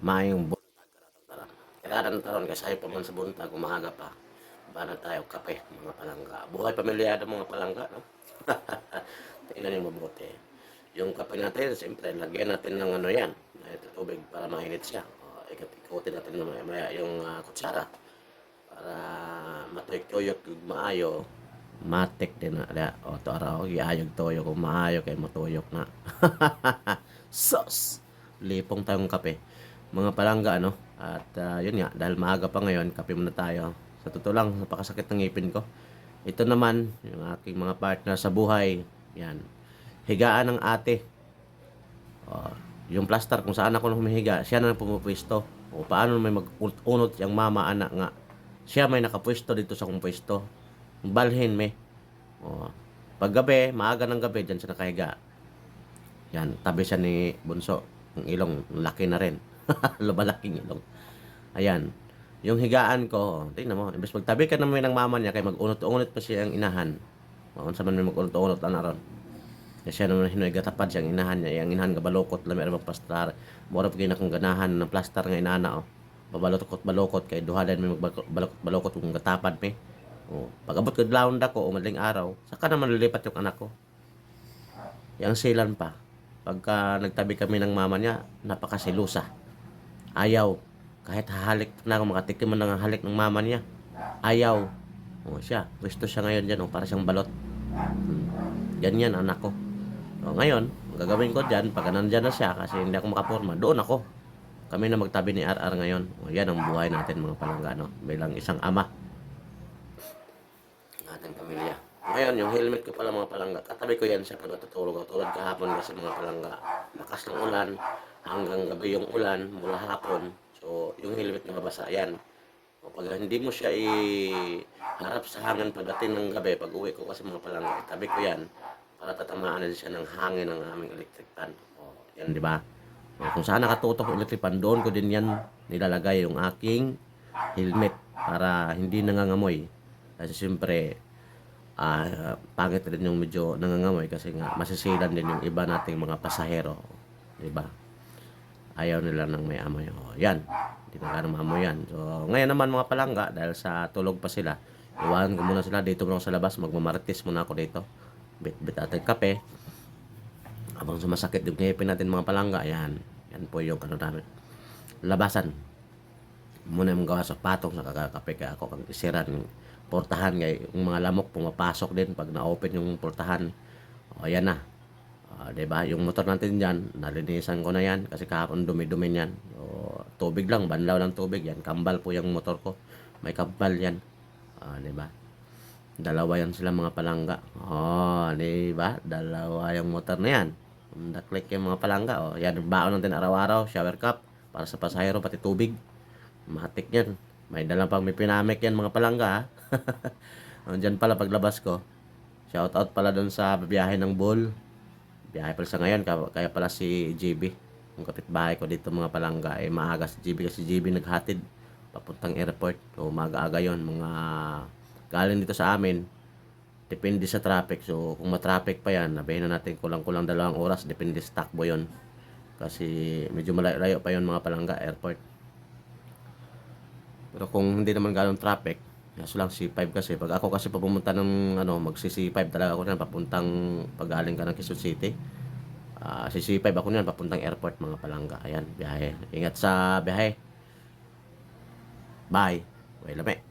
Mayong buntag karatang Kailangan taron kasi ayaw pa man sa buntag, umaga pa. Bana tayo kape, mga palangga. Buhay pamilyado mga palangga, no? Tingnan niyo mabuti. Yung kape natin, siyempre, lagyan natin ng ano yan, tubig para mainit siya. O, ikot-ikotin natin na maya, yung ah, kutsara para matuyok-tuyok yung maayo. Matik din na. Kaya, o, to araw, iayog toyo kung maayo kay matuyok na. Sos! Lipong tayong kape. Mga palangga, ano? At ah, yun nga, dahil maaga pa ngayon, kape muna tayo. Sa totoo lang, napakasakit ng ngipin ko. Ito naman, yung aking mga partner sa buhay. Yan. Higaan ng ate. O, yung plaster, kung saan ako humihiga, siya na pumupwesto. O paano may mag-unot yung mama, anak nga. Siya may nakapwesto dito sa kong pwesto. Balhin me. O, paggabi, maaga ng gabi, dyan siya nakahiga. Yan, tabi siya ni Bunso. Ang ilong, laki na rin. Lumalaking ilong. Ayan. Yung higaan ko, tingnan mo, imbes magtabi ka naman ng mama niya, kay mag-unot-unot pa siya ang inahan. Maun sa man may mag-unot-unot lang na ron. Kaya siya naman hinuay gatapad siya, ang inahan niya, yung inahan ka balokot, lami arang plastar. Mura pa kong ganahan ng plastar nga inana, oh. Babalokot balokot kay duhadan may magbalokot balokot kung gatapad me. Oh, pag abot ko laon dako o madaling araw, saka naman lilipat yung anak ko. Yang silan pa. Pagka nagtabi kami ng mama niya, napakasilusa. Ayaw. Kahit hahalik na ako, makatikim ng halik ng mama niya. Ayaw. O siya, gusto siya ngayon dyan, o, para siyang balot. Hmm. Ganyan, anak ko. O, ngayon, gagawin ko dyan, pag nandyan na siya, kasi hindi ako makaporma, doon ako. Kami na magtabi ni RR ngayon. O, yan ang buhay natin, mga palanggano. Bilang isang ama. Ng ating pamilya. Ngayon, yung helmet ko pala mga palangga, katabi ko yan siya pag natutulog ako. Tulad kahapon kasi mga palangga, lakas ng ulan, hanggang gabi yung ulan, mula hapon. So, yung helmet na mabasa, yan. O, pag hindi mo siya i-harap sa hangin pagdating ng gabi, pag uwi ko kasi mga palangga, itabi ko yan para tatamaan din siya ng hangin ng aming electric fan. O, yan, di ba? O, kung saan nakatutok yung electric fan, doon ko din yan nilalagay yung aking helmet para hindi nangangamoy. Kasi siyempre, ah pangit rin yung medyo nangangamoy kasi nga masisilan din yung iba nating mga pasahero. Di ba? Ayaw nila ng may amoy. O, yan. Hindi na ganang maamoy yan. So, ngayon naman mga palangga, dahil sa tulog pa sila, iwanan ko muna sila. Dito muna sa labas. Magmamarites muna ako dito. Bit-bit ating kape. Habang sumasakit yung ngipin natin mga palangga, yan. Yan po yung ano namin. Labasan. Muna yung gawa sa patong sa kakakape kaya ako kang isira ng portahan kay yung mga lamok pumapasok din pag na-open yung portahan. O ayan na. Ah, 'di ba? Yung motor natin diyan, nalinisan ko na 'yan kasi kahapon dumi-dumi niyan. O tubig lang, banlaw ng tubig 'yan. Kambal po yung motor ko. May kambal 'yan. Ah, 'di ba? Dalawa yan sila mga palangga. Oh, 'di ba? Dalawa yung motor na 'yan. Naklik yung mga palangga. Oh, yan baon natin araw-araw, shower cup para sa pasahero pati tubig. Matik yan. May dalang pang may pinamik yan mga palangga. Diyan pala paglabas ko. Shout out pala doon sa biyahe ng bull. Biyahe pala sa ngayon ka- kaya pala si JB. Yung kapitbahay ko dito mga palangga eh maaga si JB kasi JB naghatid papuntang airport. So umaga-aga yon mga galing dito sa amin. Depende sa traffic. So kung matraffic pa yan, nabihin na natin kulang-kulang dalawang oras. Depende sa takbo yon. Kasi medyo malayo pa yon mga palangga airport. Pero kung hindi naman ganong traffic, kaso lang C5 kasi. Pag ako kasi papumunta ng ano, magsi C5 talaga ako na papuntang pagaling ka ng Quezon City. Ah, si C5 ako niyan papuntang airport mga palangga. Ayan, biyahe. Ingat sa biyahe. Bye. Way lame.